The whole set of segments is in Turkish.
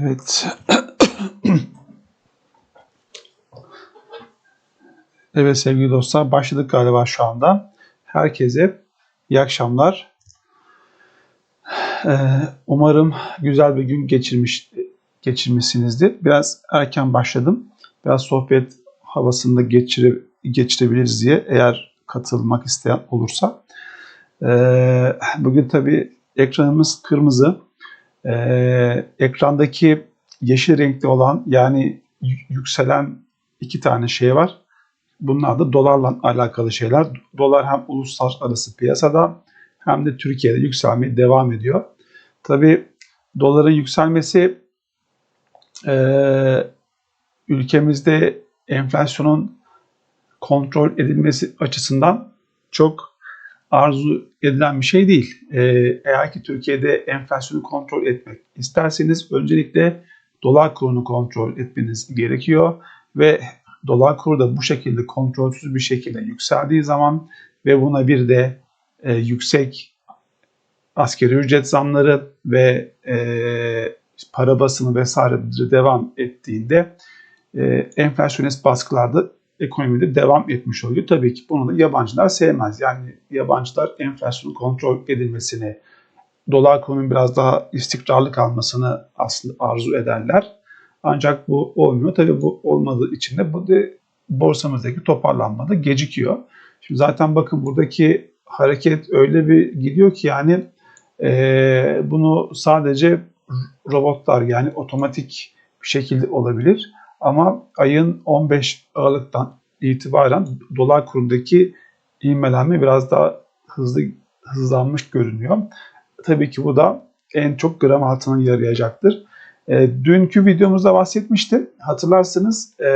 Evet. evet sevgili dostlar başladık galiba şu anda. Herkese iyi akşamlar. Ee, umarım güzel bir gün geçirmiş geçirmişsinizdir. Biraz erken başladım. Biraz sohbet havasında geçire, geçirebiliriz diye eğer katılmak isteyen olursa. Ee, bugün tabii ekranımız kırmızı. Ee, ekrandaki yeşil renkli olan yani yükselen iki tane şey var. Bunlar da dolarla alakalı şeyler. Dolar hem uluslararası piyasada hem de Türkiye'de yükselmeye devam ediyor. Tabii doların yükselmesi e, ülkemizde enflasyonun kontrol edilmesi açısından çok arzu edilen bir şey değil. Ee, eğer ki Türkiye'de enflasyonu kontrol etmek isterseniz öncelikle dolar kurunu kontrol etmeniz gerekiyor ve dolar kuru da bu şekilde kontrolsüz bir şekilde yükseldiği zaman ve buna bir de e, yüksek askeri ücret zamları ve e, para basımı vesaire devam ettiğinde e, enflasyonist baskılarda ekonomide devam etmiş oluyor. Tabii ki bunu da yabancılar sevmez. Yani yabancılar enflasyonun kontrol edilmesini, dolar konunun biraz daha istikrarlı kalmasını aslında arzu ederler. Ancak bu olmuyor. Tabii bu olmadığı için de bu da borsamızdaki toparlanma da gecikiyor. Şimdi zaten bakın buradaki hareket öyle bir gidiyor ki yani e, bunu sadece robotlar yani otomatik bir şekilde olabilir. Ama ayın 15 Aralık'tan itibaren dolar kurundaki ivmelenme biraz daha hızlı hızlanmış görünüyor. Tabii ki bu da en çok gram altına yarayacaktır. E, dünkü videomuzda bahsetmiştim. Hatırlarsanız e,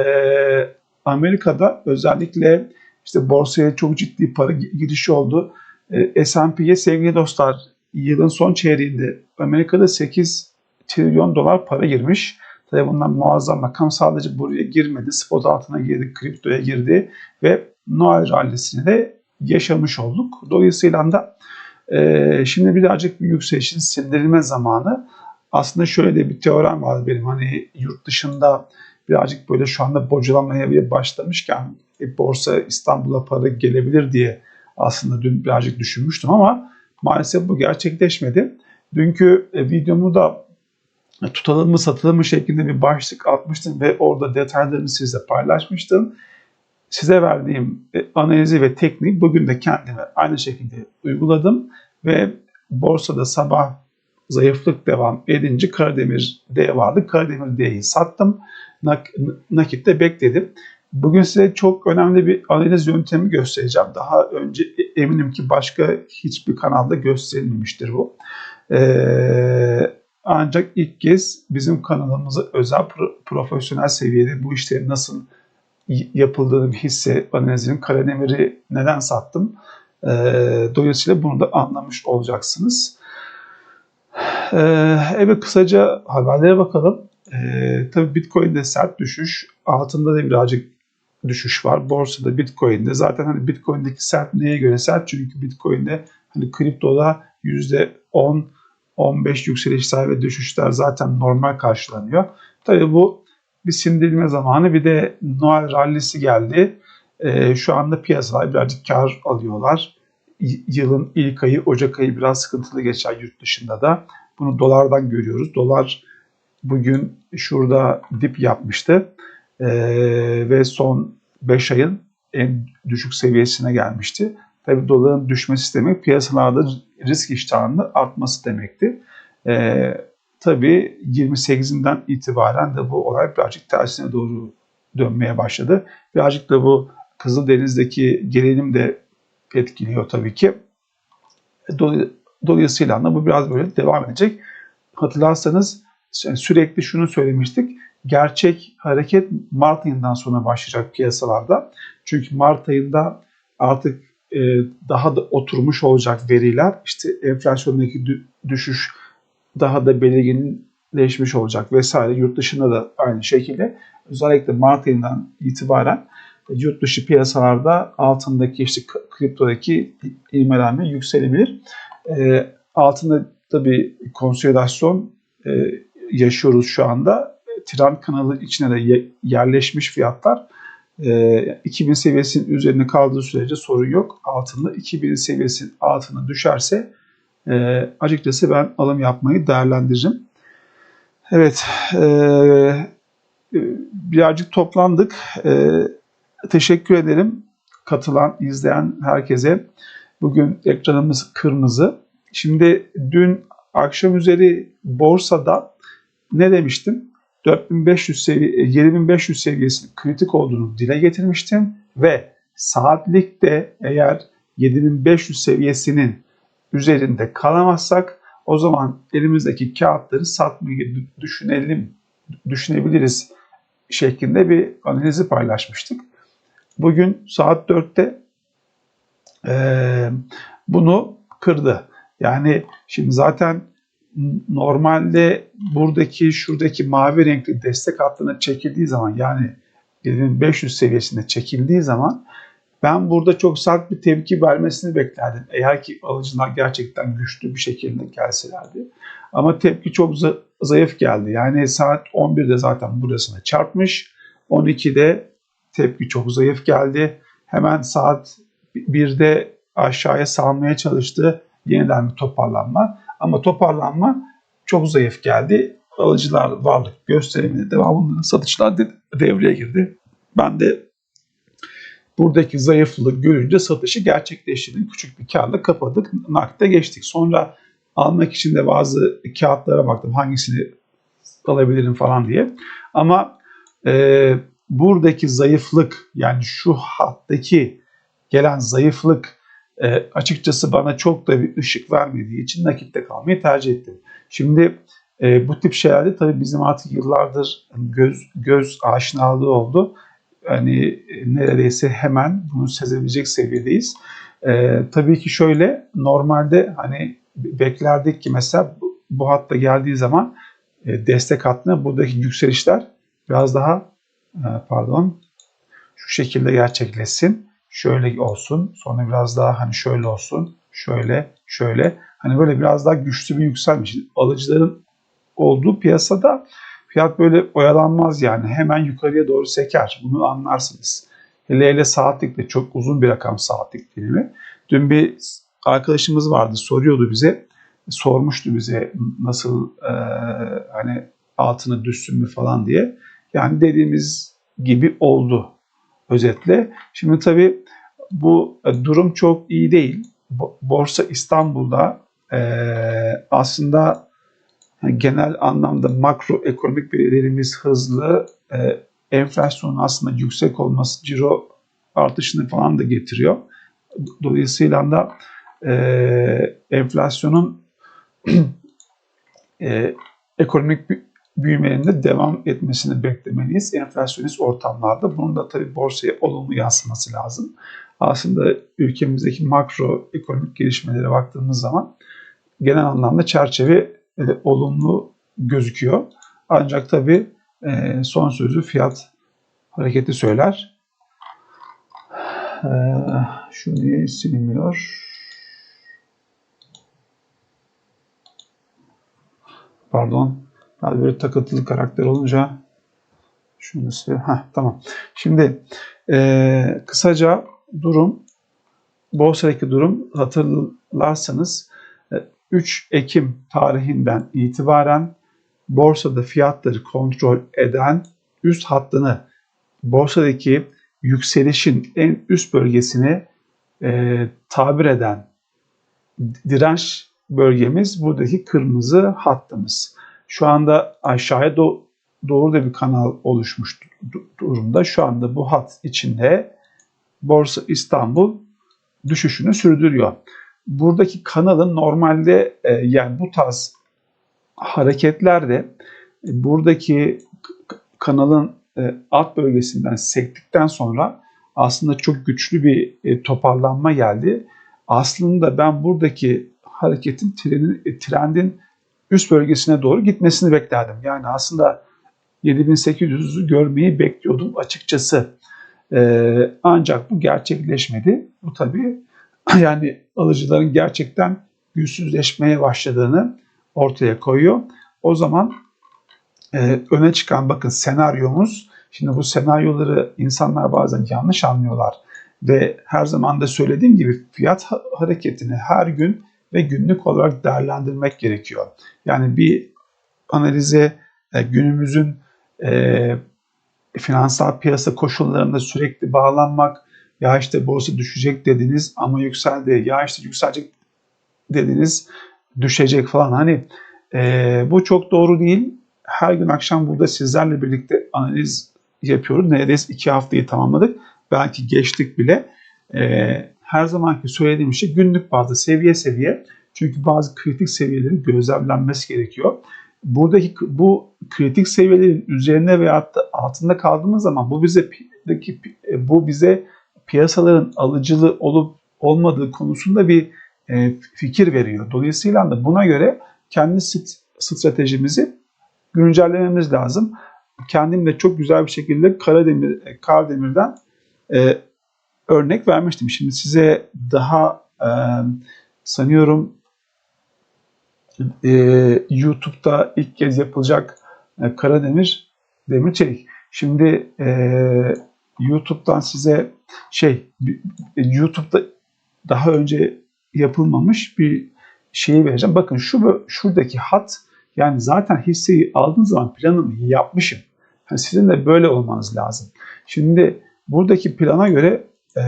Amerika'da özellikle işte borsaya çok ciddi para girişi oldu. E, S&P'ye sevgili dostlar yılın son çeyreğinde Amerika'da 8 trilyon dolar para girmiş. Tabii bundan muazzam rakam sadece buraya girmedi. Spot altına girdi, kriptoya girdi ve Noel rallisini de yaşamış olduk. Dolayısıyla da e, şimdi birazcık bir yükselişin sindirilme zamanı. Aslında şöyle de bir teorem var benim hani yurt dışında birazcık böyle şu anda bocalamaya başlamışken e, borsa İstanbul'a para gelebilir diye aslında dün birazcık düşünmüştüm ama maalesef bu gerçekleşmedi. Dünkü e, videomu da tutalım mı satalım mı şeklinde bir başlık atmıştım ve orada detaylarını sizle paylaşmıştım. Size verdiğim e, analizi ve tekniği bugün de kendime aynı şekilde uyguladım ve borsada sabah zayıflık devam edince Karademir D vardı. Karademir D'yi sattım. Nak nakitte bekledim. Bugün size çok önemli bir analiz yöntemi göstereceğim. Daha önce e, eminim ki başka hiçbir kanalda gösterilmemiştir bu. Ee, ancak ilk kez bizim kanalımıza özel profesyonel seviyede bu işlerin nasıl yapıldığını bir hisse analizinin Karademir'i neden sattım. E, dolayısıyla bunu da anlamış olacaksınız. E, evet kısaca haberlere bakalım. E, tabii Bitcoin'de sert düşüş, altında da birazcık düşüş var. Borsada Bitcoin'de zaten hani Bitcoin'deki sert neye göre sert? Çünkü Bitcoin'de hani kriptoda %10 15 yükselişler ve düşüşler zaten normal karşılanıyor. Tabii bu bir sindirilme zamanı bir de Noel rallisi geldi. E, şu anda piyasalar birazcık kar alıyorlar. Yılın ilk ayı Ocak ayı biraz sıkıntılı geçer yurt dışında da. Bunu dolardan görüyoruz. Dolar bugün şurada dip yapmıştı. E, ve son 5 ayın en düşük seviyesine gelmişti. Tabii doların düşmesi demek piyasalarda risk iştahının artması demekti. Ee, tabii 28'inden itibaren de bu olay birazcık tersine doğru dönmeye başladı. Birazcık da bu Kızıldeniz'deki gerilim de etkiliyor tabii ki. Dolayısıyla da bu biraz böyle devam edecek. Hatırlarsanız sürekli şunu söylemiştik. Gerçek hareket Mart ayından sonra başlayacak piyasalarda. Çünkü Mart ayında artık e, daha da oturmuş olacak veriler. İşte enflasyondaki düşüş daha da belirginleşmiş olacak vesaire. Yurt dışında da aynı şekilde özellikle Mart ayından itibaren yurt dışı piyasalarda altındaki işte kriptodaki ivmelenme yükselebilir. E, altında tabii konsolidasyon e, yaşıyoruz şu anda. Trend kanalı içine de yerleşmiş fiyatlar. 2000 seviyesinin üzerine kaldığı sürece sorun yok. Altında 2000 seviyesinin altına düşerse açıkçası ben alım yapmayı değerlendireceğim. Evet, birazcık toplandık. Teşekkür ederim katılan, izleyen herkese. Bugün ekranımız kırmızı. Şimdi dün akşam üzeri borsada ne demiştim? 4500 seviye, 7500 seviyesinin kritik olduğunu dile getirmiştim ve saatlikte eğer 7500 seviyesinin üzerinde kalamazsak o zaman elimizdeki kağıtları satmayı düşünelim, düşünebiliriz şeklinde bir analizi paylaşmıştık. Bugün saat 4'te e, bunu kırdı. Yani şimdi zaten normalde buradaki şuradaki mavi renkli destek hattına çekildiği zaman yani 7500 seviyesinde çekildiği zaman ben burada çok sert bir tepki vermesini beklerdim. Eğer ki alıcılar gerçekten güçlü bir şekilde gelselerdi. Ama tepki çok zayıf geldi. Yani saat 11'de zaten burasına çarpmış. 12'de tepki çok zayıf geldi. Hemen saat 1'de aşağıya salmaya çalıştı. Yeniden bir toparlanma. Ama toparlanma çok zayıf geldi. Alıcılar varlık gösteriminde devamında satışlar devreye girdi. Ben de buradaki zayıflığı görünce satışı gerçekleştirdim. Küçük bir karla kapadık. Nakde geçtik. Sonra almak için de bazı kağıtlara baktım. Hangisini alabilirim falan diye. Ama e, buradaki zayıflık yani şu hattaki gelen zayıflık e, açıkçası bana çok da bir ışık vermediği için nakitte kalmayı tercih ettim. Şimdi e, bu tip şeylerde tabii bizim artık yıllardır göz göz aşinalığı oldu. Hani e, neredeyse hemen bunu sezebilecek seviyedeyiz. E, tabii ki şöyle normalde hani beklerdik ki mesela bu, bu hatta geldiği zaman e, destek hattına buradaki yükselişler biraz daha e, pardon şu şekilde gerçekleşsin şöyle olsun, sonra biraz daha hani şöyle olsun, şöyle, şöyle. Hani böyle biraz daha güçlü bir yükselmiş. Alıcıların olduğu piyasada fiyat böyle oyalanmaz yani. Hemen yukarıya doğru seker. Bunu anlarsınız. Hele hele saatlikte çok uzun bir rakam saatlik dilimi. Dün bir arkadaşımız vardı soruyordu bize. Sormuştu bize nasıl e, hani altına düşsün mü falan diye. Yani dediğimiz gibi oldu özetle. Şimdi tabii bu e, durum çok iyi değil. Borsa İstanbul'da e, aslında genel anlamda makro ekonomik verilerimiz hızlı, e, enflasyonun aslında yüksek olması ciro artışını falan da getiriyor. Dolayısıyla da e, enflasyonun e, ekonomik büyümenin devam etmesini beklemeliyiz enflasyonist ortamlarda. Bunun da tabii borsaya olumlu yansıması lazım. Aslında ülkemizdeki makro ekonomik gelişmelere baktığımız zaman genel anlamda çerçeve e, olumlu gözüküyor. Ancak tabii e, son sözü fiyat hareketi söyler. E, şu niye silinmiyor? Pardon. Hadi böyle takıntılı karakter olunca şunu size. Heh, tamam. Şimdi e, kısaca durum borsadaki durum hatırlarsanız 3 e, Ekim tarihinden itibaren borsada fiyatları kontrol eden üst hattını borsadaki yükselişin en üst bölgesini e, tabir eden direnç bölgemiz buradaki kırmızı hattımız. Şu anda aşağıya do doğru da bir kanal oluşmuş durumda. Şu anda bu hat içinde Borsa İstanbul düşüşünü sürdürüyor. Buradaki kanalın normalde e, yani bu tarz hareketlerde e, buradaki kanalın e, alt bölgesinden sektikten sonra aslında çok güçlü bir e, toparlanma geldi. Aslında ben buradaki hareketin trenin, e, trendin üst bölgesine doğru gitmesini beklerdim. Yani aslında 7800'ü görmeyi bekliyordum açıkçası. Ee, ancak bu gerçekleşmedi. Bu tabii yani alıcıların gerçekten güçsüzleşmeye başladığını ortaya koyuyor. O zaman e, öne çıkan bakın senaryomuz. Şimdi bu senaryoları insanlar bazen yanlış anlıyorlar ve her zaman da söylediğim gibi fiyat hareketini her gün ve günlük olarak değerlendirmek gerekiyor. Yani bir analize e, günümüzün e, finansal piyasa koşullarında sürekli bağlanmak, ya işte borsa düşecek dediniz ama yükseldi, ya işte yükselecek dediniz düşecek falan. Hani e, bu çok doğru değil. Her gün akşam burada sizlerle birlikte analiz yapıyoruz. Neredeyse iki haftayı tamamladık. Belki geçtik bile. E, her zamanki söylediğim şey günlük bazda seviye seviye. Çünkü bazı kritik seviyelerin gözlemlenmesi gerekiyor. Buradaki bu kritik seviyelerin üzerine veya da altında kaldığımız zaman bu bize bu bize piyasaların alıcılı olup olmadığı konusunda bir e, fikir veriyor. Dolayısıyla da buna göre kendi stratejimizi güncellememiz lazım. Kendim de çok güzel bir şekilde Karademir, e, Kardemir'den e, örnek vermiştim. Şimdi size daha e, sanıyorum e, YouTube'da ilk kez yapılacak e, Karademir Demir Çelik. Şimdi e, YouTube'dan size şey YouTube'da daha önce yapılmamış bir şeyi vereceğim. Bakın şu şuradaki hat yani zaten hisseyi aldığınız zaman planımı yapmışım. Yani sizin de böyle olmanız lazım. Şimdi buradaki plana göre e,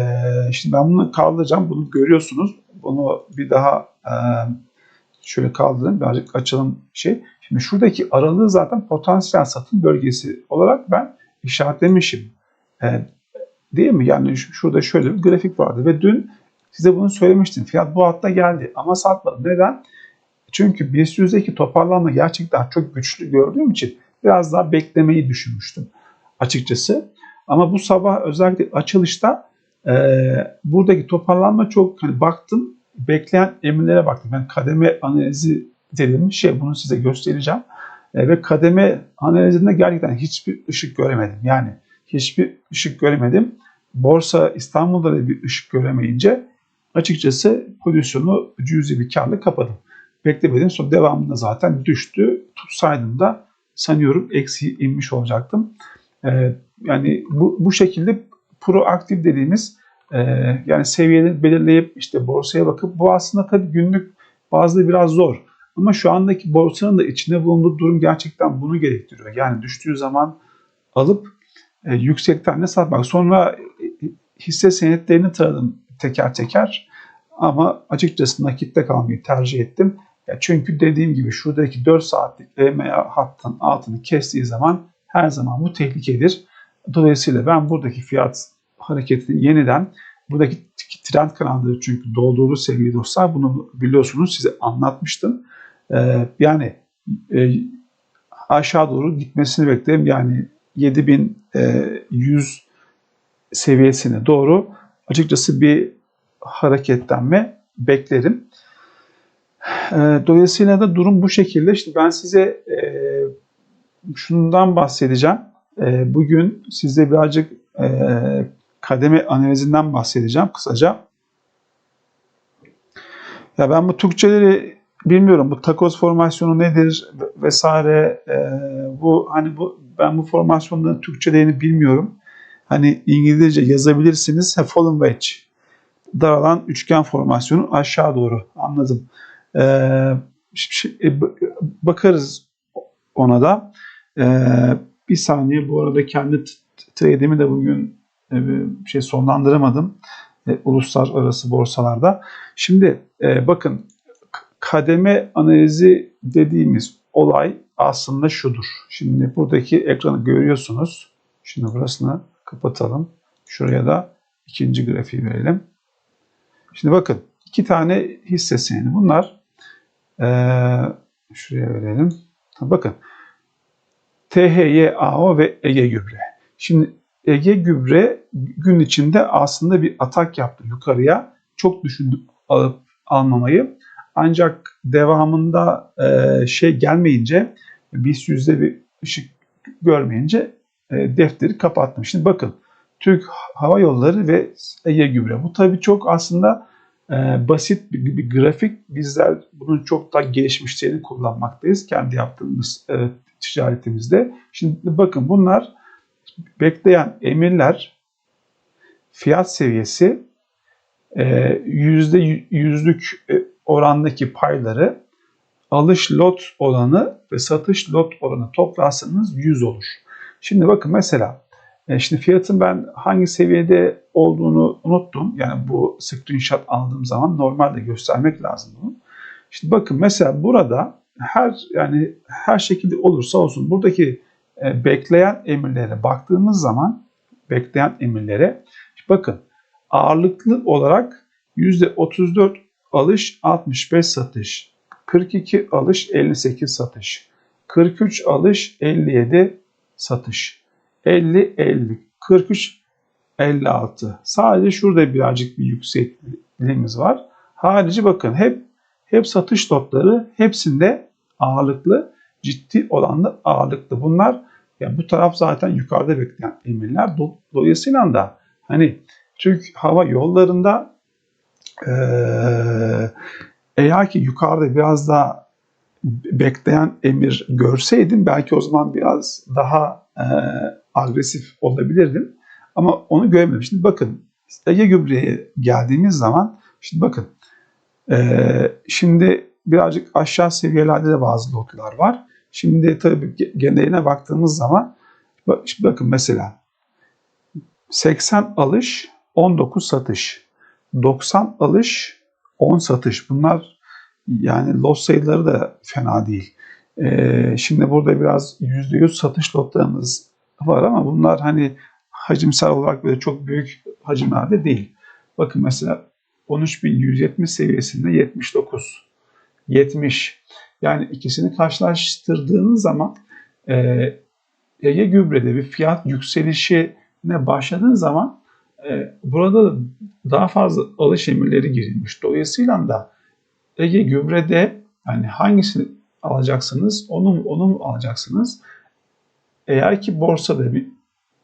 şimdi ben bunu kaldıracağım. Bunu görüyorsunuz. Bunu bir daha e, şöyle kaldırın. Birazcık açalım şey. Şimdi şuradaki aralığı zaten potansiyel satın bölgesi olarak ben işaretlemişim. E, değil mi? Yani şurada şöyle bir grafik vardı ve dün size bunu söylemiştim. Fiyat bu hatta geldi ama satmadı. Neden? Çünkü BIST yüzdeki toparlanma gerçekten çok güçlü gördüğüm için biraz daha beklemeyi düşünmüştüm açıkçası. Ama bu sabah özellikle açılışta e, buradaki toparlanma çok hani baktım bekleyen emirlere baktım. Ben kademe analizi dediğim şey bunu size göstereceğim. E, ve kademe analizinde gerçekten hiçbir ışık göremedim. Yani hiçbir ışık göremedim. Borsa İstanbul'da da bir ışık göremeyince açıkçası pozisyonu cüzi bir karla kapadım. Beklemedim. Sonra devamında zaten düştü. Tutsaydım da sanıyorum eksi inmiş olacaktım. Ee, yani bu, bu şekilde proaktif dediğimiz e, yani seviyeleri belirleyip işte borsaya bakıp bu aslında tabii günlük bazı biraz zor. Ama şu andaki borsanın da içine bulunduğu durum gerçekten bunu gerektiriyor. Yani düştüğü zaman alıp e, yüksekten de satmak. Sonra e, hisse senetlerini taradım teker teker. Ama açıkçası nakitte kalmayı tercih ettim. Ya çünkü dediğim gibi şuradaki 4 saatlik EMA hattın altını kestiği zaman her zaman bu tehlikedir. Dolayısıyla ben buradaki fiyat hareketini yeniden buradaki trend kanalları çünkü doldurduğu sevgili dostlar bunu biliyorsunuz size anlatmıştım. Ee, yani e, aşağı doğru gitmesini beklerim. Yani 7100 seviyesine doğru açıkçası bir hareketlenme beklerim. Ee, dolayısıyla da durum bu şekilde. İşte ben size e, şundan bahsedeceğim. E, bugün size birazcık e, kademe analizinden bahsedeceğim kısaca. Ya ben bu Türkçeleri bilmiyorum. Bu takoz formasyonu nedir vesaire. bu hani bu ben bu formasyonların Türkçelerini bilmiyorum. Hani İngilizce yazabilirsiniz. Ha, fallen wedge daralan üçgen formasyonu aşağı doğru. Anladım. Ee, e, bakarız ona da. Ee, bir saniye bu arada kendi trade'imi de bugün e, bir şey sonlandıramadım. E, uluslararası borsalarda. Şimdi e, bakın kademe analizi dediğimiz olay aslında şudur. Şimdi buradaki ekranı görüyorsunuz. Şimdi burasını kapatalım. Şuraya da ikinci grafiği verelim. Şimdi bakın iki tane hisse senedi. Bunlar ee, şuraya verelim. Bakın THYAO ve Ege Gübre. Şimdi Ege Gübre gün içinde aslında bir atak yaptı yukarıya. Çok düşündüm alıp almamayı. Ancak devamında e, şey gelmeyince BIST yüzde bir ışık görmeyince e, defteri kapattım. Şimdi bakın Türk Hava Yolları ve Ege Gübre. Bu tabii çok aslında e, basit bir, bir grafik. Bizler bunun çok daha gelişmişlerini kullanmaktayız. Kendi yaptığımız e, ticaretimizde. Şimdi bakın bunlar bekleyen emirler fiyat seviyesi e, yüzde yüzlük e, orandaki payları alış lot oranı ve satış lot oranı toplarsanız 100 olur. Şimdi bakın mesela e, şimdi fiyatın ben hangi seviyede olduğunu unuttum. Yani bu screenshot aldığım zaman normalde göstermek lazım bunu. Şimdi bakın mesela burada her yani her şekilde olursa olsun buradaki bekleyen emirlere baktığımız zaman bekleyen emirlere bakın ağırlıklı olarak %34 alış 65 satış 42 alış 58 satış 43 alış 57 satış 50 50 43 56 sadece şurada birazcık bir yüksekliğimiz var. Harici bakın hep hep satış lotları hepsinde ağırlıklı ciddi olanlı ağırlıklı. Bunlar yani bu taraf zaten yukarıda bekleyen emirler. Dolayısıyla da hani Türk Hava Yolları'nda eğer ki yukarıda biraz daha bekleyen emir görseydim belki o zaman biraz daha e, agresif olabilirdim. Ama onu göremedim. Şimdi bakın Ege Gübre'ye geldiğimiz zaman şimdi bakın e, şimdi birazcık aşağı seviyelerde de bazı lotlar var. Şimdi tabii geneline baktığımız zaman bakın mesela 80 alış 19 satış 90 alış 10 satış bunlar yani lot sayıları da fena değil. Ee, şimdi burada biraz %100 satış lotlarımız var ama bunlar hani hacimsel olarak böyle çok büyük hacimlerde değil. Bakın mesela 13.170 seviyesinde 79, 70. Yani ikisini karşılaştırdığınız zaman e, Ege Gübre'de bir fiyat yükselişine başladığın zaman e, burada da daha fazla alış emirleri girilmiş. Dolayısıyla da Ege Gübre'de yani hangisini alacaksınız, onu mu, onu mu alacaksınız? Eğer ki borsada bir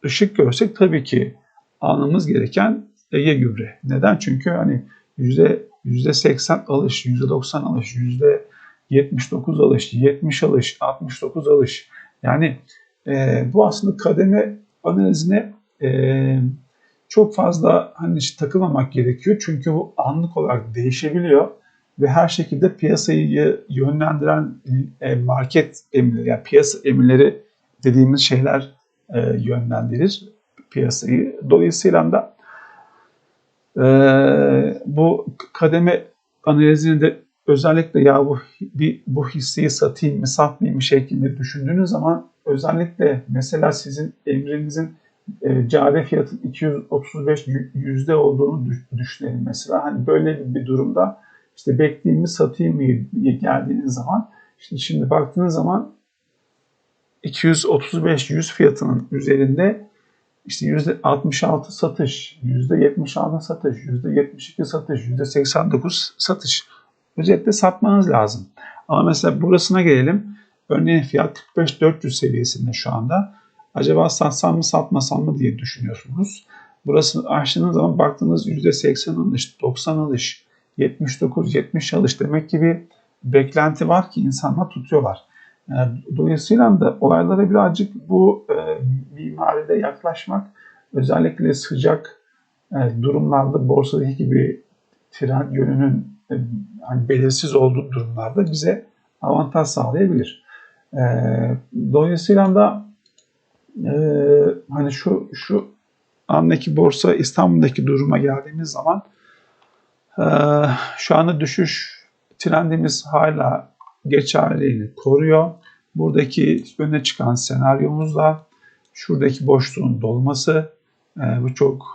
ışık görsek tabii ki almamız gereken Ege Gübre. Neden? Çünkü hani yüzde yüzde 80 alış, yüzde 90 alış, yüzde %79 alış, 70 alış, 69 alış. Yani e, bu aslında kademe analizine e, çok fazla hani takılmamak gerekiyor. Çünkü bu anlık olarak değişebiliyor ve her şekilde piyasayı yönlendiren e, market emirleri, yani piyasa emirleri dediğimiz şeyler e, yönlendirir piyasayı. Dolayısıyla da e, bu kademe analizini de özellikle ya bu bir bu hisseyi satayım mı satmayayım mı şeklinde düşündüğünüz zaman özellikle mesela sizin emrinizin e, cari fiyatın 235 yüzde olduğunu düşünelim mesela. Hani böyle bir durumda işte bekleyeyim mi satayım mı geldiğiniz zaman işte şimdi baktığınız zaman 235 yüz fiyatının üzerinde işte %66 satış, %76 satış, %72 satış, %89 satış. Özetle satmanız lazım. Ama mesela burasına gelelim. Örneğin fiyat 45-400 seviyesinde şu anda. Acaba satsam mı satmasam mı diye düşünüyorsunuz. Burası açtığınız zaman baktığınız %80 alış, 90 alış, 79, 70 alış demek gibi beklenti var ki insanlar tutuyorlar. Dolayısıyla da olaylara birazcık bu e, mimaride yaklaşmak özellikle sıcak e, durumlarda borsadaki gibi trend yönünün hani belirsiz olduğu durumlarda bize avantaj sağlayabilir. E, dolayısıyla da e, hani şu şu andaki borsa İstanbul'daki duruma geldiğimiz zaman e, şu anda düşüş trendimiz hala geçerliliğini koruyor. Buradaki öne çıkan senaryomuzda şuradaki boşluğun dolması e, bu çok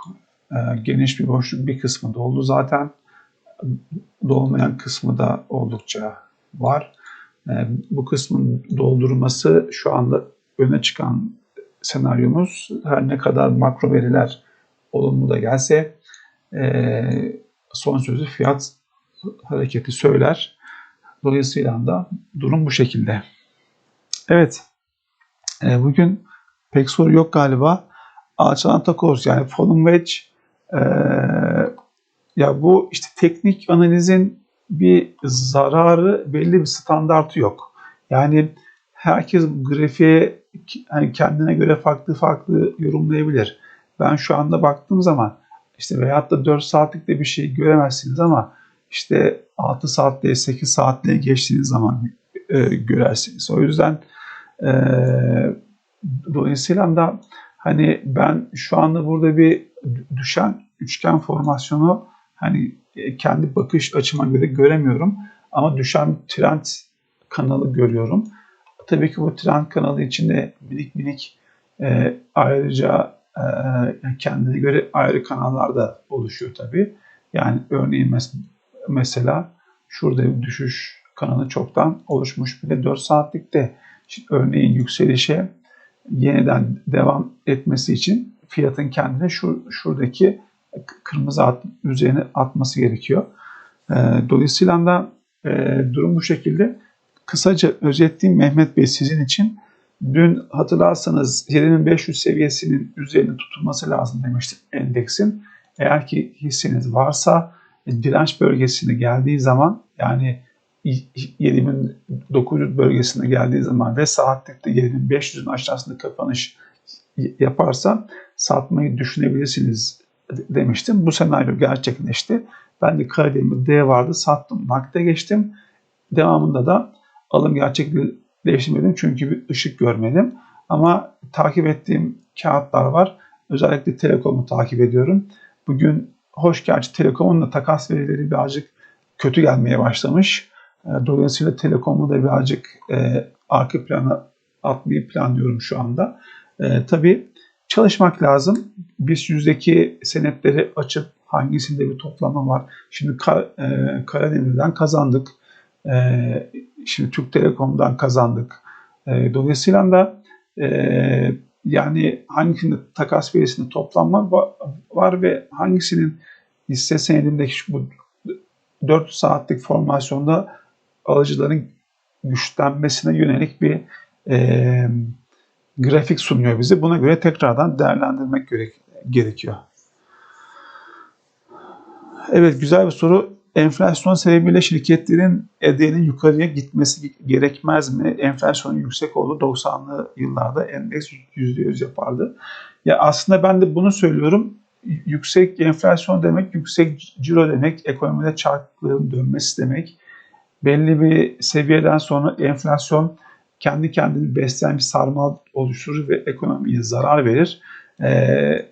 e, geniş bir boşluk bir kısmı doldu zaten dolmayan kısmı da oldukça var. E, bu kısmın doldurması şu anda öne çıkan senaryomuz her ne kadar makro veriler olumlu da gelse son sözü fiyat hareketi söyler. Dolayısıyla da durum bu şekilde. Evet. E, bugün pek soru yok galiba. Alçalan takoz yani Fallen Wedge e, ya bu işte teknik analizin bir zararı belli bir standartı yok. Yani herkes grafiğe hani kendine göre farklı farklı yorumlayabilir. Ben şu anda baktığım zaman işte veyahut da 4 saatlik de bir şey göremezsiniz ama işte 6 saatle 8 saatle geçtiğiniz zaman e, görersiniz. O yüzden e, dolayısıyla da hani ben şu anda burada bir düşen üçgen formasyonu hani kendi bakış açıma göre göremiyorum. Ama düşen trend kanalı görüyorum. Tabii ki bu trend kanalı içinde minik minik e, ayrıca e, kendine göre ayrı kanallar da oluşuyor tabii. Yani örneğin mes mesela şurada bir düşüş kanalı çoktan oluşmuş bile 4 saatlikte. Şimdi örneğin yükselişe yeniden devam etmesi için fiyatın kendine şu şuradaki kırmızı at, üzerine atması gerekiyor. E, dolayısıyla da e, durum bu şekilde. Kısaca özetleyeyim Mehmet Bey sizin için. Dün hatırlarsanız 7500 seviyesinin üzerine tutulması lazım demiştim endeksin. Eğer ki hisseniz varsa e, direnç bölgesine geldiği zaman yani 7900 bölgesine geldiği zaman ve saatlikte 7500'ün aşağısında kapanış yaparsa satmayı düşünebilirsiniz demiştim. Bu senaryo gerçekleşti. Ben de Karademir D vardı sattım nakde geçtim. Devamında da alım gerçekleştirmedim çünkü bir ışık görmedim. Ama takip ettiğim kağıtlar var. Özellikle Telekom'u takip ediyorum. Bugün hoş gerçi Telekom'un da takas verileri birazcık kötü gelmeye başlamış. E, dolayısıyla Telekom'u da birazcık e, arka plana atmayı planlıyorum şu anda. E, tabii çalışmak lazım. Biz yüzdeki senetleri açıp hangisinde bir toplama var. Şimdi Kar, e, Karademir'den kazandık. E, şimdi Türk Telekom'dan kazandık. E, dolayısıyla da e, yani hangisinde takas verisinde toplanma var ve hangisinin hisse senedindeki bu 4 saatlik formasyonda alıcıların güçlenmesine yönelik bir e, grafik sunuyor bize. Buna göre tekrardan değerlendirmek gerek, gerekiyor. Evet güzel bir soru. Enflasyon sebebiyle şirketlerin ederinin yukarıya gitmesi gerekmez mi? Enflasyonun yüksek olduğu 90'lı yıllarda endeks %100 yapardı. Ya aslında ben de bunu söylüyorum. Yüksek enflasyon demek, yüksek ciro demek, ekonomide çarkların dönmesi demek. Belli bir seviyeden sonra enflasyon kendi kendini besleyen bir sarmal oluşturur ve ekonomiye zarar verir. Ee,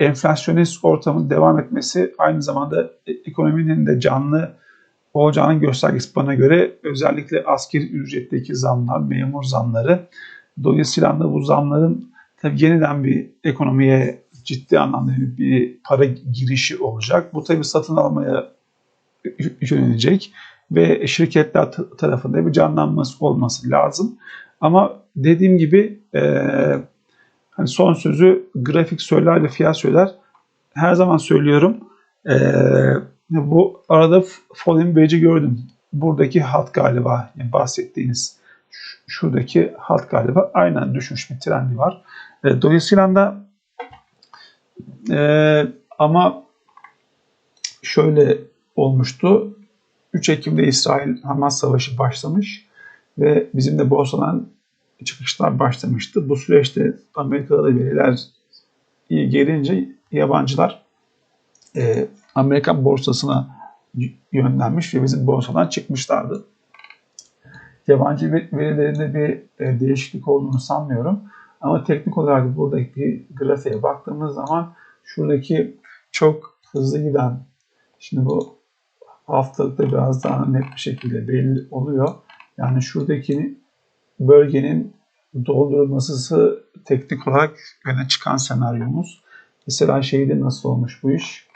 enflasyonist ortamın devam etmesi aynı zamanda ekonominin de canlı olacağının göstergesi bana göre özellikle askeri ücretteki zamlar, memur zamları. Dolayısıyla da bu zamların tabii yeniden bir ekonomiye ciddi anlamda bir para girişi olacak. Bu tabii satın almaya yönelecek ve şirketler tarafında bir canlanması olması lazım. Ama dediğim gibi e, hani son sözü grafik söyler ve fiyat söyler. Her zaman söylüyorum. E, bu arada Falling Wedge'i gördüm. Buradaki hat galiba yani bahsettiğiniz şuradaki hat galiba aynen düşmüş bir trendi var. E, dolayısıyla da e, ama şöyle olmuştu. 3 Ekim'de İsrail-Hamas savaşı başlamış ve bizim de borsadan çıkışlar başlamıştı. Bu süreçte Amerika'da da veriler iyi gelince yabancılar e, Amerikan borsasına yönlenmiş ve bizim borsadan çıkmışlardı. Yabancı verilerinde bir e, değişiklik olduğunu sanmıyorum. Ama teknik olarak buradaki grafiğe baktığımız zaman şuradaki çok hızlı giden, şimdi bu haftalıkta biraz daha net bir şekilde belli oluyor. Yani şuradaki bölgenin doldurulması teknik olarak öne çıkan senaryomuz. Mesela şeyde nasıl olmuş bu iş?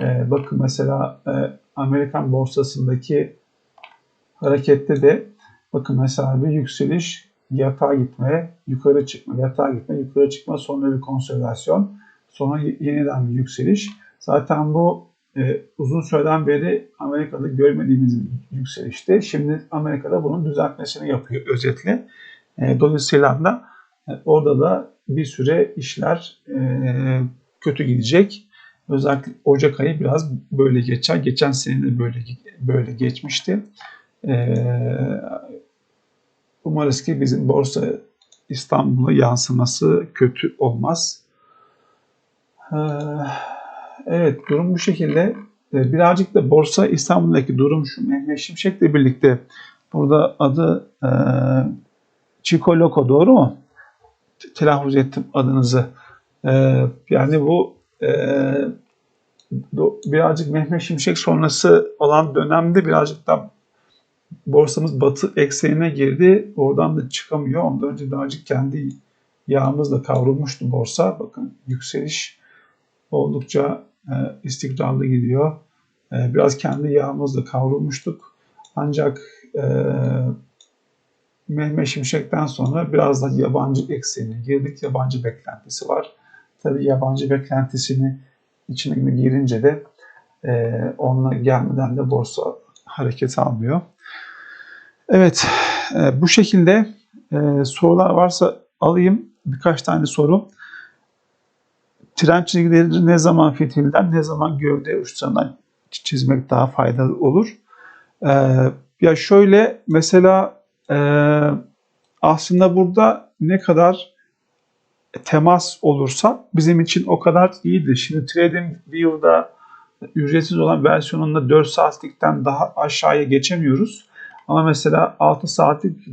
Ee, bakın mesela e, Amerikan borsasındaki harekette de bakın mesela bir yükseliş yatağa gitme, yukarı çıkma, yatağa gitme, yukarı çıkma, sonra bir konsolidasyon, sonra yeniden bir yükseliş. Zaten bu e, uzun süreden beri Amerika'da görmediğimiz bir yükselişte. Şimdi Amerika'da bunun düzeltmesini yapıyor özetle. E, dolayısıyla da e, orada da bir süre işler e, kötü gidecek. Özellikle Ocak ayı biraz böyle geçer. Geçen sene de böyle böyle geçmişti. E, umarız ki bizim borsa İstanbul'a yansıması kötü olmaz. Ee, Evet durum bu şekilde. Ee, Birazcık da Borsa İstanbul'daki durum şu Mehmet Şimşek'le birlikte burada adı e, Chico Loco doğru mu? Telaffuz ettim adınızı. Ee, yani bu e, do- birazcık Mehmet Şimşek sonrası olan dönemde birazcık da borsamız batı eksenine girdi. Oradan da çıkamıyor. Ondan önce birazcık kendi yağımızla kavrulmuştu borsa. Bakın yükseliş oldukça e, istikrarlı gidiyor. E, biraz kendi yağımızla kavrulmuştuk. Ancak e, Mehmet Şimşek'ten sonra biraz da yabancı eksenine girdik. Yabancı beklentisi var. Tabii yabancı beklentisini içine girince de e, onunla gelmeden de borsa hareket almıyor. Evet, e, bu şekilde e, sorular varsa alayım. Birkaç tane soru. Tren çizgileri ne zaman fitilden, ne zaman gövde uçlarından çizmek daha faydalı olur? E, ya şöyle mesela e, aslında burada ne kadar temas olursa bizim için o kadar iyidir. Şimdi TradingView'da ücretsiz olan versiyonunda 4 saatlikten daha aşağıya geçemiyoruz. Ama mesela 6 saatlik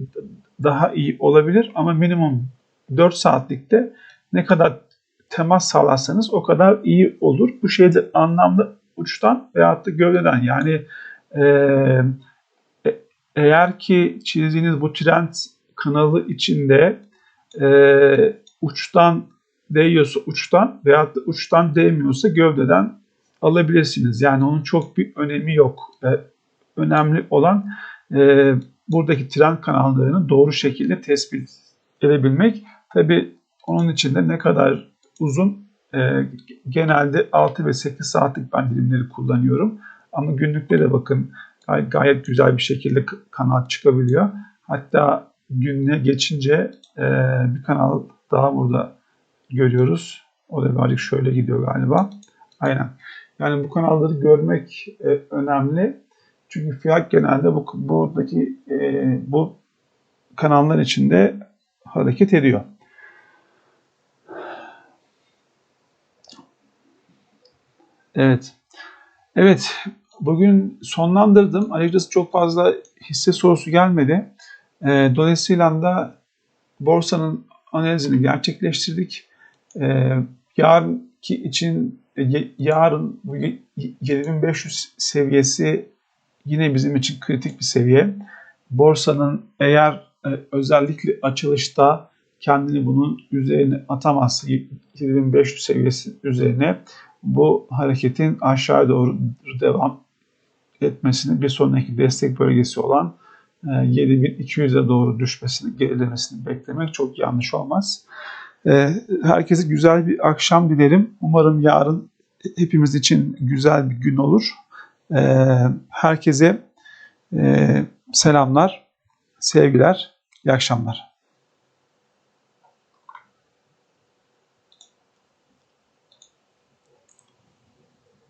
daha iyi olabilir ama minimum 4 saatlikte ne kadar temas sağlarsanız o kadar iyi olur. Bu şeyde anlamlı uçtan veyahut da gövdeden yani e, e- eğer ki çizdiğiniz bu trend kanalı içinde e, uçtan değiyorsa uçtan veyahut da uçtan değmiyorsa gövdeden alabilirsiniz. Yani onun çok bir önemi yok. E, önemli olan e, buradaki trend kanallarını doğru şekilde tespit edebilmek. Tabi onun için de ne kadar uzun e, genelde 6 ve 8 saatlik ben dilimleri kullanıyorum. Ama günlükte de bakın gay- gayet güzel bir şekilde k- kanal çıkabiliyor. Hatta gününe geçince e, bir kanal daha burada görüyoruz. O da birazcık şöyle gidiyor galiba. Aynen. Yani bu kanalları görmek e, önemli. Çünkü fiyat genelde bu buradaki e, bu kanallar içinde hareket ediyor. Evet. Evet. Bugün sonlandırdım. Açıkçası çok fazla hisse sorusu gelmedi. E, dolayısıyla da borsanın analizini gerçekleştirdik. E, yarınki için e, yarın bu ye- 7500 seviyesi yine bizim için kritik bir seviye. Borsanın eğer e, özellikle açılışta kendini bunun üzerine atamazsa 7500 seviyesi üzerine bu hareketin aşağı doğru devam etmesini bir sonraki destek bölgesi olan e, 7200'e doğru düşmesini, gerilemesini beklemek çok yanlış olmaz. E, Herkese güzel bir akşam dilerim. Umarım yarın hepimiz için güzel bir gün olur. E, Herkese e, selamlar, sevgiler, iyi akşamlar.